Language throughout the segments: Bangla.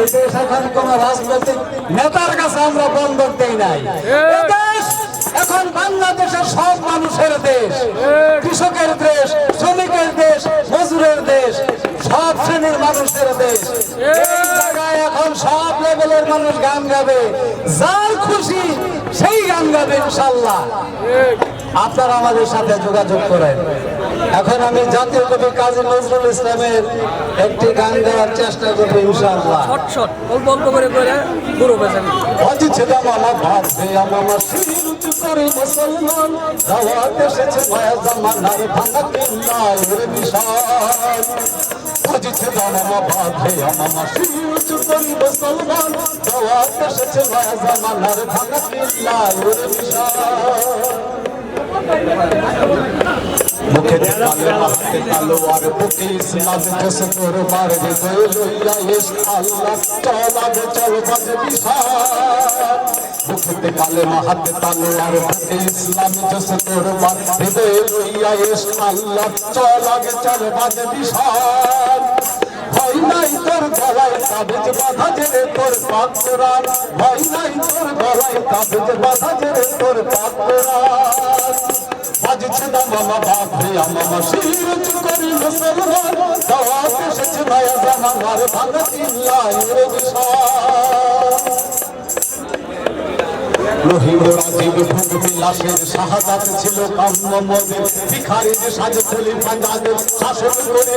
এই দেশ এখন কোন রাজনৈতিক নেতার কাছে আমরা বন্ধক দেই নাই। দেশ এখন বাংলাদেশের সব মানুষের দেশ। কৃষকের দেশ শ্রমিকের দেশ মজুরের দেশ সব শ্রেণির মানুষের দেশ। এই জায়গায় এখন সব লেভেলের মানুষ গান গাবে। যার খুশি সেই গান গাবে ইনশাল্লাহ। আপনারা আমাদের সাথে যোগাযোগ করেন। এখন আমি জাতীয় কবি কাজী নজরুল ইসলামের একটি গান গাওয়ার চেষ্টা করব ইনশাআল্লাহ। অল্প অল্প করে করে পুরো আজি ছিলাম আমার ভাববে আমার শির উঁচু করে মুসলমান। দাওয়াত এসেছে মায়া জামানার ভাঙা কিল্লার বিশাল। ভাববে আমার করে মুসলমান। দাওয়াত এসেছে মায়া জামানার ভাঙা বিশাল। মুখে তালে হাতে তালো আর বুকে ইসলাম জস তোর মার হৃদয় লইয়া এস আল্লাহ চলাবে চল বাজ বিশাল মুখে তালে হাতে তালো আর বুকে ইসলাম জস তোর মার হৃদয় লইয়া এস আল্লাহ চলাবে চল বাজ বিশাল ভয় নাই তোর গলায় কাগজ বাধা যে তোর পাত্রার। ভয় নাই তোর গলায় কাগজ বাধা যে তোর পাত্রার। বাজছে না মামা বাপরে মামা শির করি মুসলমান। দাওয়াত এসেছে মায়া জামানার ভাঙা চিল্লায় রে বিশাল রহিম রাজীব ভোগ বিলাসের শাহাদাত ছিল কাম্য মদের ভিখারির সাজ খুলি পাঞ্জাবের শাসন করে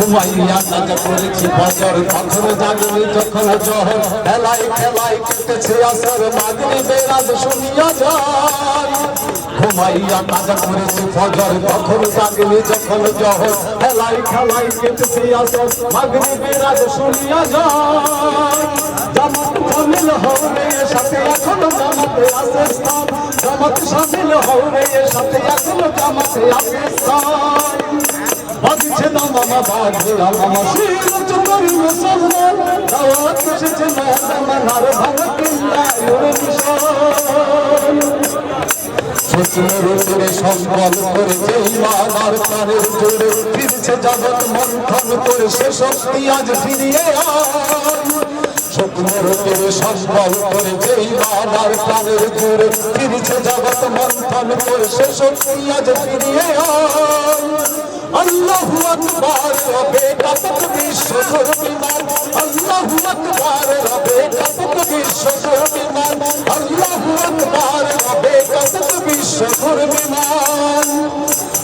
ঘুমাইয়া কাজা করেছি বছর কখন জাগনি যখন জহর। খেলাই খেলাই কেটেছে আসর মাগনি বেরাজ শুনিয়া যায় ঘুমাইয়া কাজা করেছি ফজর কখন জাগনি যখন জহর। খেলাই খেলাই কেটেছে আসর মাগনি বেরাজ শুনিয়া যায় জামাত শামিল হওরে সাথে এখনও জামাতে আছে স্থান। জামাত শামিল সাথে এখনও জামাতে আছে বাজছে না মামা বাজছে মামা শির চুরি মুসলমান দাওয়াত এসেছে ভাঙা কিল্লা ওরে মিশন সচিনের উপরে সম্বল করেছে ইমানার প্রাণের জোরে। ফিরছে জগৎ মন্থন করে সে শক্তি আজ ফিরিয়ে স্বপ্নের উপরে সম্বল করেছে ইমানার প্রাণের জোরে। ফিরছে জগৎ মন্থন করে সে শক্তি আজ ফিরিয়ে আল্লাহু আকবার, রবে কতক বিশ্ব বিমান আল্লাহু আকবার, রবে কতক বিশ্ব বিমান আল্লাহু আকবার, রবে কতক বিশ্ব বিমান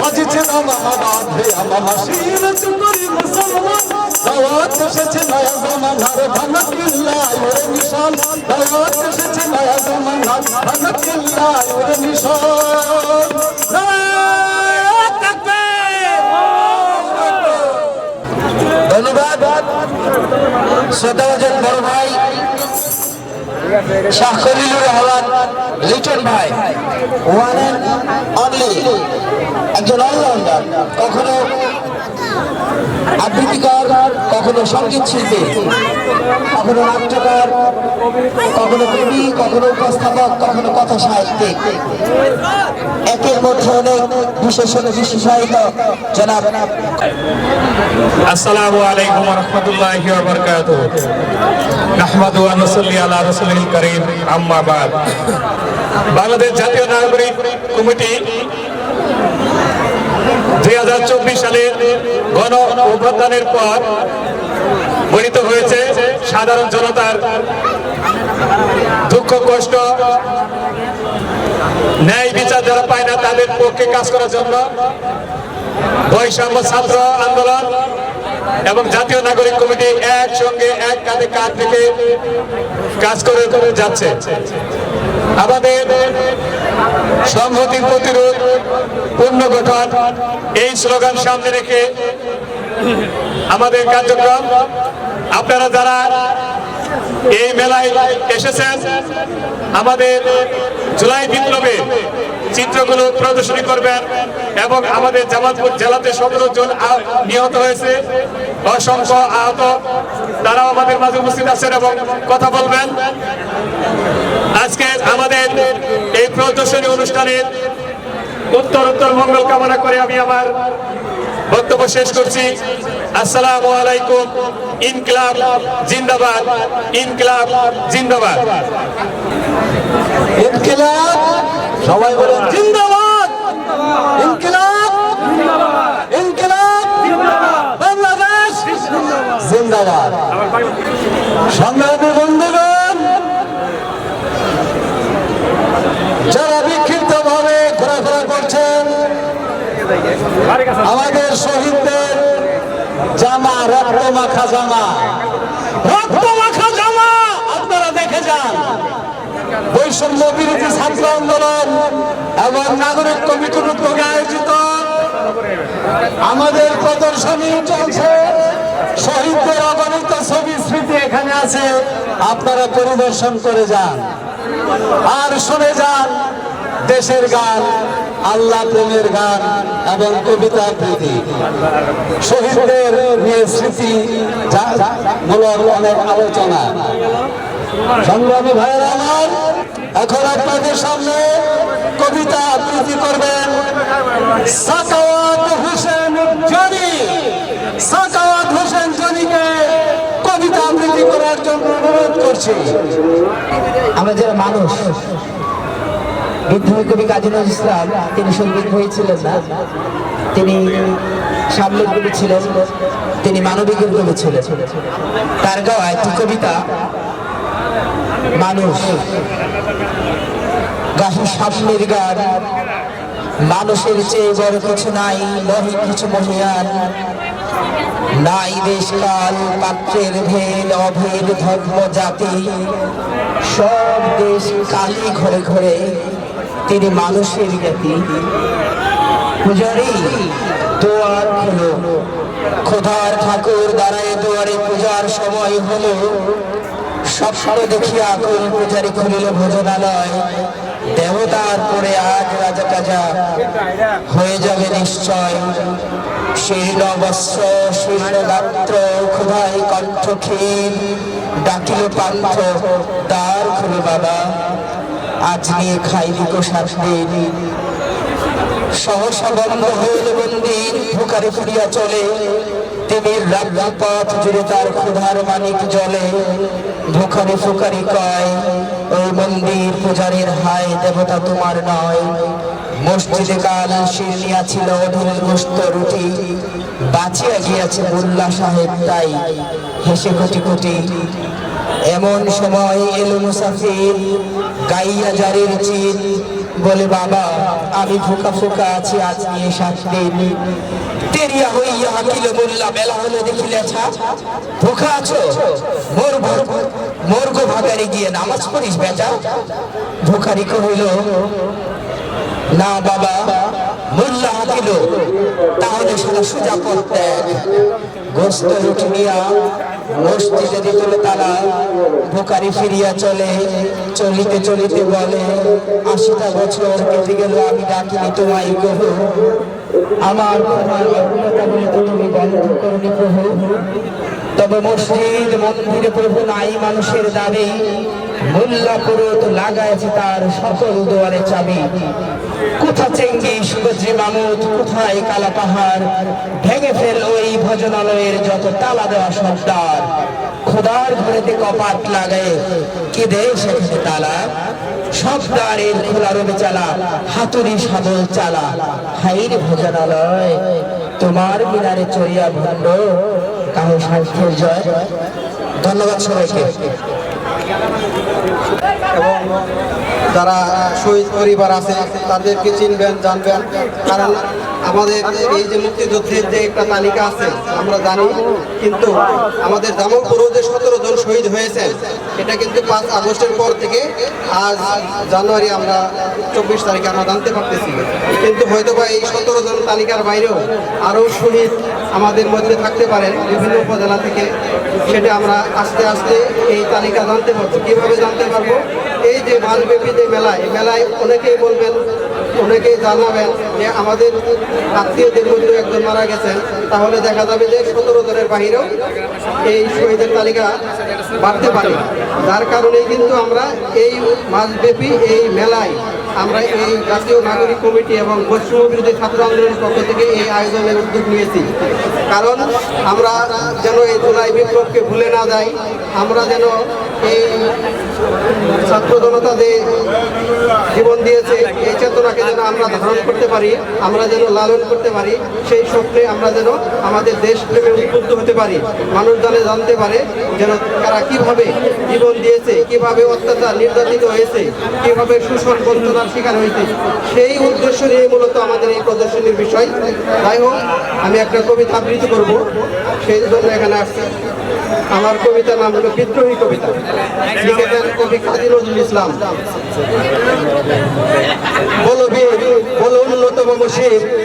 বাজছে না মামা বাঁধে আমামা শির চুরি মুসলমান। দাওয়াত এসেছে নয়া জামানার ভাঙা কিল্লায় ওরে নিশান দাওয়াত এসেছে নয়া জামানার ভাঙা কিল্লায় ওরে নিশান ধন্যবাদ। শ্রদ্ধাভাজন বড় ভাই, শাহ খলিলুর রহমান, লিটন ভাই ওয়ান অনলি একজন অলরাউন্ডার কখনো আবৃত্তিকার কখনো সংগীত শিল্পী, কখনো নাট্যকার, কখনো কবি, কখনো উপস্থাপক, কখনো কথা সাহিত্যিক। একের মধ্যে অনেক বিশেষায়িত, জনাব। আসসালামু আলাইকুম রহমতুল্লাহ বরকাত আহমদু আনসল্লি আলা রসুল করিম, আম্মা বাদ। বাংলাদেশ জাতীয় নাগরিক কমিটি দুই হাজার চব্বিশ সালের গণ অভ্যুত্থানের পর গঠিত হয়েছে সাধারণ জনতার দুঃখ, কষ্ট, ন্যায় বিচার যারা পায় না তাদের পক্ষে কাজ করার জন্য বৈষম্য ছাত্র আন্দোলন এবং জাতীয় নাগরিক কমিটি একসঙ্গে এক কাঁধে কাঁধ থেকে কাজ করে করে যাচ্ছে। আমাদের সংহতি প্রতিরোধ পূর্ণ পুনর্গঠন, এই স্লোগান সামনে রেখে আমাদের কার্যক্রম, আপনারা যারা এই মেলায় এসেছেন, আমাদের জুলাই বিপ্লবে চিত্রগুলো প্রদর্শনী করবেন এবং আমাদের জামালপুর জেলাতে সতেরো জন নিহত হয়েছে। অসংখ্য আহত, তারাও আমাদের মাঝে উপস্থিত আছেন এবং কথা বলবেন। আজকে আমাদের এই প্রদর্শনী অনুষ্ঠানের উত্তর উত্তর মঙ্গল কামনা করে আমি আমার বক্তব্য শেষ করছি। আসসালাম আলাইকুম ইনকলাব জিন্দাবাদ ইনকলাব জিন্দাবাদ। সবাই বলেন জিন্দাবাদ ইনকিলাব ইনকিলাব বাংলাদেশ জিন্দাবাদ সংগ্রামী বন্ধুগণ যারা বিক্ষিপ্ত ভাবে ঘোরাফেরা করছেন আমাদের শহীদদের জামা রক্ত মাখা জামা, আপনারা দেখে যান। বৈষম্য বিরোধী ছাত্র আন্দোলন এবং নাগরিক কমিটির উদ্যোগে আমাদের প্রদর্শনী চলছে। শহীদদের অগণিত ছবি, স্মৃতি এখানে আছে। আপনারা পরিদর্শন করে যান। আর শুনে যান, দেশের গান। আল্লাহ প্রেমের গান এবং কবিতা আবৃত্তি। শহীদদের নিয়ে স্মৃতি মূলক অনেক আলোচনা। সংগ্রামী ভাইয়ের আমার, এখন আপনাদের সামনে কবিতা আবৃত্তি করবেন সাকাওয়াত হোসেন জনি। সাকাওয়াত হোসেন জনিকে কবিতা আবৃত্তি করার জন্য অনুরোধ করছি। আমরা যারা মানুষ বিদ্রোহী কবি কাজী নজরুল ইসলাম, তিনি সংগীত হয়েছিলেন না। তিনি সামলিক কবি ছিলেন, তিনি মানবিকের কবি ছিলেন। তার গাওয়া একটি কবিতা, মানুষ, গাহি সামনের গান, মানুষের চেয়ে বড় কিছু নাই, নহি কিছু মহিয়ান। নাই দেশ কাল, পাত্রের ভেদ, অভেদ, ধর্ম, জাতি। সব দেশ কালি ঘরে ঘরে তিনি মানুষের জ্ঞাতি পূজারি, দোয়ার হলো খোদার ঠাকুর দাঁড়ায় দুয়ারে পূজার সময় হলো। সব সরে দেখিয়া কোন পূজারি খুলিল ভোজনালয়। দেবতার পরে আজ রাজা কাজা হয়ে যাবে নিশ্চয়। শীর্ণ বস্ত্র, শীর্ণ গাত্র, ক্ষুধায় কণ্ঠ ক্ষীণ ডাকিল পান্থ, দ্বার খুলে বাবা। আজ নিয়ে খাইলি কোষার দিন সহসা বন্ধ হইল মন্দির ভুকারে ফিরিয়া চলে। তিমির রাজ্য পথ জুড়ে তার ক্ষুধার মানিক জলে। ভুখারে ফুকারি কয় ওই মন্দির পূজারীর হায়, দেবতা তোমার নয়। মসজিদে কাল শিরনিয়া ছিল অধীন গোস্ত রুটি। বাঁচিয়া গিয়াছে মোল্লা সাহেব তাই, হেসে কোটি কোটি। এমন সময় এলো মুসাফির গাইয়া জারির চিন বলে, বাবা, আমি ফুকা ফুকা আছি, আজ নিয়ে সাত দিন তেরিয়া হইয়া হাকিল বললা, বেলা হলে দেখিলে ভুখা আছো? মোর মোর গো ভাগারে গিয়ে নামাজ পড়িস, বেটা? ভোকারি কহিল না বাবা মোল্লা হাকিল তাহলে সারা সোজা পড়তে গোস্ত রুটি নিয়া মসজিদে দিল তালা ভোকারি ফিরিয়া চলে, চলিতে চলিতে বলে, আশিটা বছর কেটে গেল, আমি ডাকিনি তোমায় কহ আমার তবে মসজিদ, মন্দিরে প্রভু নাই মানুষের দাবি। মোল্লা পুরোত লাগাইছে তার সকল দুয়ারে চাবি। কোথা চেঙ্গিস বজ্রি মামুদ, কোথায় কালা পাহাড়? ভেঙে ফেল ওই ভজনালয়ের যত তালা দেওয়া সর্দার। খোদার ঘরেতে কপাট লাগায় কি দে সেখানে তালা। সব দ্বারের খোলা রবে চালা, হাতুড়ি সাবল চালা। হাইর ভজনালয়, তোমার মিনারে চড়িয়া ভণ্ড, কাহো সাহিত্যের জয়। ধন্যবাদ সবাইকে। এবং যারা শহীদ পরিবার আছে তাদেরকে চিনবেন জানবেন। কারণ আমাদের এই যে মুক্তিযুদ্ধের যে একটা তালিকা আছে, আমরা জানি, কিন্তু আমাদের জামালপুরও যে সতেরো জন শহীদ হয়েছেন। এটা কিন্তু পাঁচ আগস্টের পর থেকে আজ জানুয়ারি আমরা চব্বিশ তারিখে আমরা জানতে পারতেছি। কিন্তু হয়তো বা এই সতেরো জন তালিকার বাইরেও আরও শহীদ আমাদের মধ্যে থাকতে পারেন বিভিন্ন উপজেলা থেকে। সেটা আমরা আস্তে আস্তে এই তালিকা জানতে পারব কীভাবে জানতে পারব? এই যে মাসব্যাপী যে মেলায় মেলায় অনেকেই বলবেন অনেকেই জানাবেন যে আমাদের আত্মীয়দের মধ্যে একজন মারা গেছেন, তাহলে দেখা যাবে যে সতেরো জনের বাহিরেও এই শহীদের তালিকা বাড়তে পারে। যার কারণেই কিন্তু আমরা এই মাসব্যাপী এই মেলায় আমরা এই জাতীয় নাগরিক কমিটি এবং পশ্চিম বিরোধী ছাত্র আন্দোলনের পক্ষ থেকে এই আয়োজনের উদ্যোগ নিয়েছি। কারণ আমরা যেন এই জুলাই বিপ্লবকে ভুলে না যাই, আমরা যেন এই ছাত্র জনতা যে জীবন দিয়েছে, এই চেতনাকে যেন আমরা ধারণ করতে পারি, আমরা যেন লালন করতে পারি, সেই স্বপ্নে আমরা যেন আমাদের দেশ প্রেমে উদ্বুদ্ধ হতে পারি। মানুষ জানে জানতে পারে যেন তারা কীভাবে জীবন দিয়েছে, কীভাবে অত্যাচার নির্যাতিত হয়েছে, কীভাবে শোষণ বঞ্চনার শিকার হয়েছে। সেই উদ্দেশ্য নিয়ে মূলত আমাদের এই প্রদর্শনীর বিষয়। যাই হোক, আমি একটা কবিতা আবৃত্তি করব। সেই জন্য এখানে আসছি। আমার কবিতার নাম হলো বিদ্রোহী কবিতা। লিখেছেন কবি কাজী নজরুল ইসলাম বলো বীর বলো উন্নত মম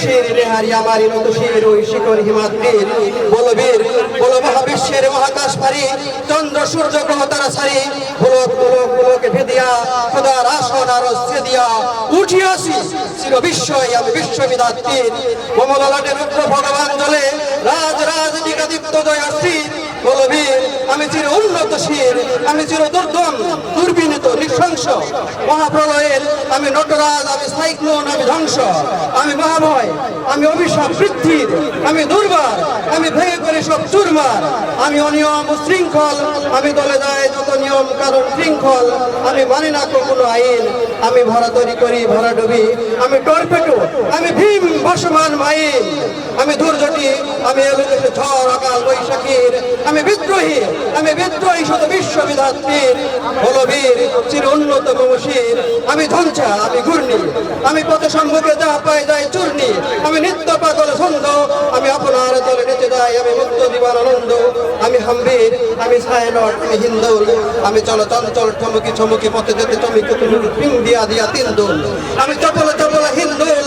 শির নেহারি আমারই নত শির ওই শিখর হিমাদ্রির বলো বীর বলো মহাবিশ্বের মহাকাশ পারি চন্দ্র সূর্য গ্রহ তারা সারি গোলক গোলক গোলকে ভেদিয়া খোদার আসন আর দিয়া উঠিয়াছি চির বিশ্বই আমি বিশ্ববিদাত্রীর মমলালাটে রুদ্র ভগবান জলে রাজ রাজ নিকাদীপ্ত জয়াশ্রী বলবীর আমি চির উন্নতশীল, আমি চির দুর্দম দুর্বিনীত, নৃশংস। মহাপ্রলয়ের আমি নটরাজ, আমি সাইক্লোন, আমি ধ্বংস। আমি মহাভয়, আমি অভিশাপ বৃদ্ধির, আমি দুর্বার, আমি ভেঙে করে সব চুরমার। আমি অনিয়ম শৃঙ্খল, আমি দলে যায় যত নিয়ম, কারণ শৃঙ্খল। আমি মানি না কোনো আইন, আমি ভরা তৈরি করি, ভরা ডুবি। আমি টর্পেটো আমি ভীম ভাসমান মাইন আমি দুর্জটি আমি ঝড়, অকাল বৈশাখীর। আমি বিদ্রোহী আমি বিদ্রোহী শত বিশ্ববিধাত্রীর বলবীর চির উন্নত মমশীর আমি ধ্বংসা আমি ঘূর্ণি। আমি পথ সম্মুখে যা পাই যায় চূর্ণি। আমি নিত্য পাগল ছন্দ, আমি আপনার চলে নেচে যাই, আমি মুক্ত দিবার আনন্দ। আমি হাম্বির আমি সাইলট, আমি হিন্দুল। আমি চল চঞ্চল ঠমকি ছমকি পথে যেতে চমকি তুমি পিং দিয়া দিয়া তিন দুল। আমি চপল চপল হিন্দুল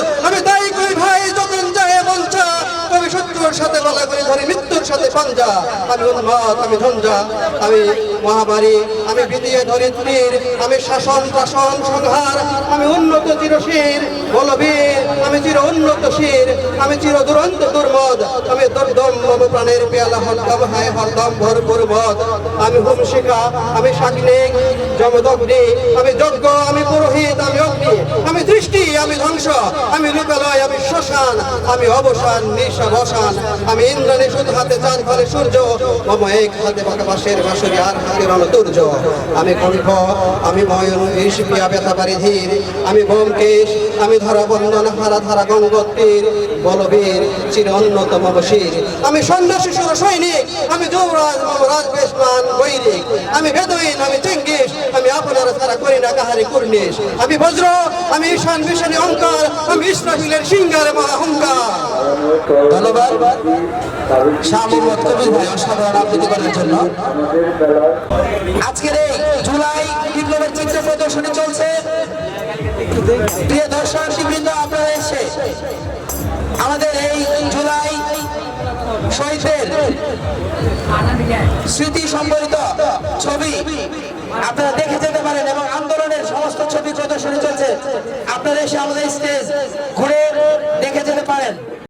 আমি শত্রুর সাথে গলা করে ধরি, মৃত্যুর সাথে পাঞ্জা। আমি উন্মাদ, আমি ঝঞ্ঝা আমি মহামারী, আমি বিদিয়ে ধরিত্রীর আমি শাসন শাসন সংহার, আমি উন্নত চিরশীর, বলবীর, আমি চির উন্নত শির, আমি চির দুরন্ত দুর্মদ, আমি দুর্দম মম প্রাণের পেয়ালা, হরদম হায়, হরদম ভরপুর মদ। আমি হুমশিকা আমি শাকনিক জমদগ্নি আমি যজ্ঞ, আমি পুরোহিত, আমি অগ্নি, আমি দৃষ্টি, আমি ধ্বংস, আমি লোকালয়, আমি শ্মশান, আমি অবসান নিঃসাবসান আমি ইন্দ্রাণী শুধু হাতে চাঁদ ঘরে সূর্য, মম এক হাতে বাঁকা বাঁশের বাঁশরি আর হাতে রণতুর্য আমি কণ্ঠ, আমি ময়ূর ঋষিপিয়া ব্যথা পারি ধীর। আমি বোমকেশ আমি ধরা বন্ধন হারা ধারা গঙ্গোত্রীর। বলবীর চির উন্নত মম শির আমি সন্ন্যাসী, সুর সৈনিক, আমি যুবরাজ, মম রাজবেশমান বৈরিক আমি বেদইন আমি চেঙ্গিস, আমি আপনার ছাড়া করি না কাহারি কুর্নিশ। আমি বজ্র, আমি ঈশান বিশানী অঙ্কার আমি ইসরাফিলের সিঙ্গারে মহাহংকার ধন্যবাদ। শাহ মোহাম্মদ কবির ভাই, অসাধারণ আবৃত্তি করার জন্য। আজকের এই জুলাই বিপ্লবের চিত্র প্রদর্শনী চলছে। প্রিয় দর্শক বৃন্দ আপনারা এসে আমাদের এই জুলাই শহীদদের স্মৃতি সম্বলিত ছবি আপনারা দেখে যেতে পারেন এবং আন্দোলনের সমস্ত ছবি প্রদর্শনী চলছে। আপনারা এসে আমাদের স্টেজ ঘুরে দেখে যেতে পারেন।